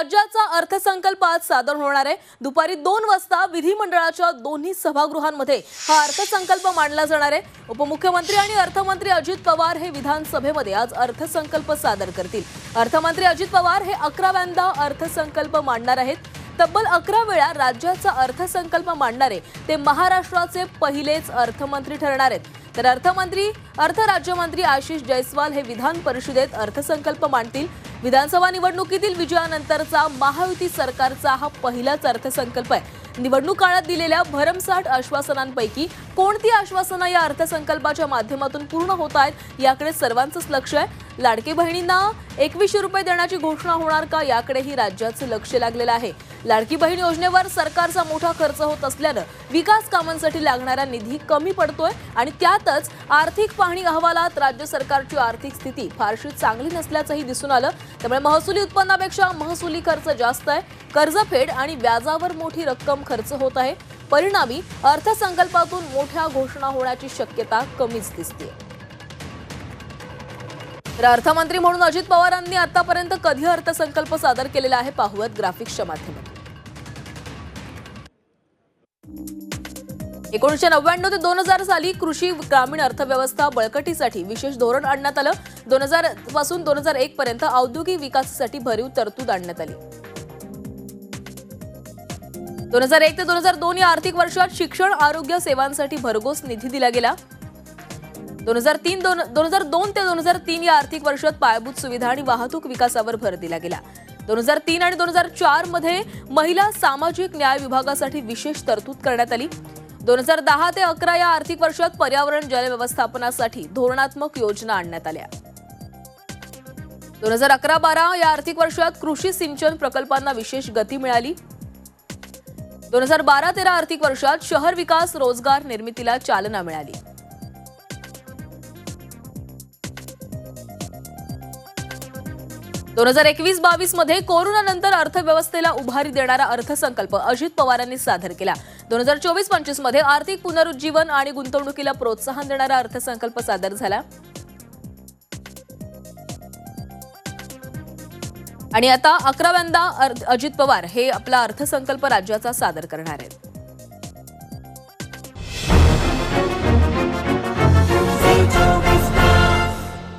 राज्याचा अर्थसंकल्प आज सादर होणार आहे. दुपारी दोन वाजता विधिमंडळाच्या दोन्ही सभागृहांमध्ये हा अर्थसंकल्प मांडला जाणार आहे. उपमुख्यमंत्री आणि अर्थमंत्री अजित पवार हे विधानसभेमध्ये आज अर्थसंकल्प सादर करतील. अर्थमंत्री अजित पवार हे अकराव्यांदा अर्थसंकल्प मांडणार आहेत. तब्बल अकरा वेळा राज्याचा अर्थसंकल्प मांडणारे ते महाराष्ट्राचे पहिलेच अर्थमंत्री ठरणार आहेत. तर अर्थमंत्री अर्थ राज्यमंत्री आशिष जयस्वाल हे विधान परिषदेत अर्थसंकल्प मांडतील. विधानसभा निवडणुकीतील विजयानंतरचा महायुती सरकारचा हा पहिलाच अर्थसंकल्प आहे. निवडणूक काळात दिलेल्या भरमसाठ आश्वासनांपैकी कोणती आश्वासनं या अर्थसंकल्पाच्या माध्यमातून पूर्ण होत आहेत याकडे सर्वांचंच लक्ष आहे. लाडकी बहिणींना एकवीसशे रुपये देण्याची घोषणा होणार का याकडेही राज्याचं लक्ष लागलेलं आहे. लाडकी बहीण योजनेवर सरकारचा मोठा खर्च होत असल्यानं विकास कामांसाठी लागणारा निधी कमी पडतोय आणि त्यातच आर्थिक पाहणी अहवालात राज्य सरकारची आर्थिक स्थिती फारशी चांगली नसल्याचंही दिसून आलं. त्यामुळे महसुली उत्पन्नापेक्षा महसुली खर्च जास्त आहे. कर्जफेड आणि व्याजावर मोठी रक्कम खर्च होत आहे. परिणामी अर्थसंकल्पातून मोठ्या घोषणा होण्याची शक्यता कमीच दिसते तर अर्थमंत्री म्हणून अजित पवारांनी आतापर्यंत कधी अर्थसंकल्प सादर केलेला आहे पाहूयात ग्राफिक्सच्या माध्यमातून. एकोणीसशे नव्याण्णव ते दोन हजार साली कृषी ग्रामीण अर्थव्यवस्था बळकटीसाठी विशेष धोरण आणण्यात आलं दोन हजारपासून दोन हजार एक पर्यंत औद्योगिक विकासासाठी भरीव तरतूद आणण्यात आली दोन हजार एक ते दोन हजार दोन या आर्थिक वर्षात शिक्षण आरोग्य सेवांसाठी भरघोस निधी दिला गेला दोन हजार तीन दोन दोन हजार दोन ते दोन हजार तीन या आर्थिक वर्षात पायाभूत सुविधा आणि वाहतूक विकासावर भर दिला गेला दोन हजार तीन आणि दोन हजार चारमध्ये महिला सामाजिक न्याय विभागासाठी विशेष तरतूद करण्यात आली दोन हजार दहा ते अकरा या आर्थिक वर्षात पर्यावरण जल व्यवस्थापनासाठी धोरणात्मक योजना आणण्यात आल्या. दोन हजार अकरा बारा या आर्थिक वर्षात कृषी सिंचन प्रकल्पांना विशेष गती मिळाली. दोन हजार बारा तेरा आर्थिक वर्षात शहर विकास रोजगार निर्मितीला चालना मिळाली. दोन हजार एकवीस बावीसमध्ये कोरोनानंतर अर्थव्यवस्थेला उभारी देणारा अर्थसंकल्प अजित पवारांनी सादर केला. दोन हजार चोवीस पंचवीसमध्ये आर्थिक पुनरुज्जीवन आणि गुंतवणुकीला प्रोत्साहन देणारा अर्थसंकल्प सादर झाला. आणि आता अकराव्यांदा अजित पवार हे आपला अर्थसंकल्प राज्याचा सादर करणार आहेत.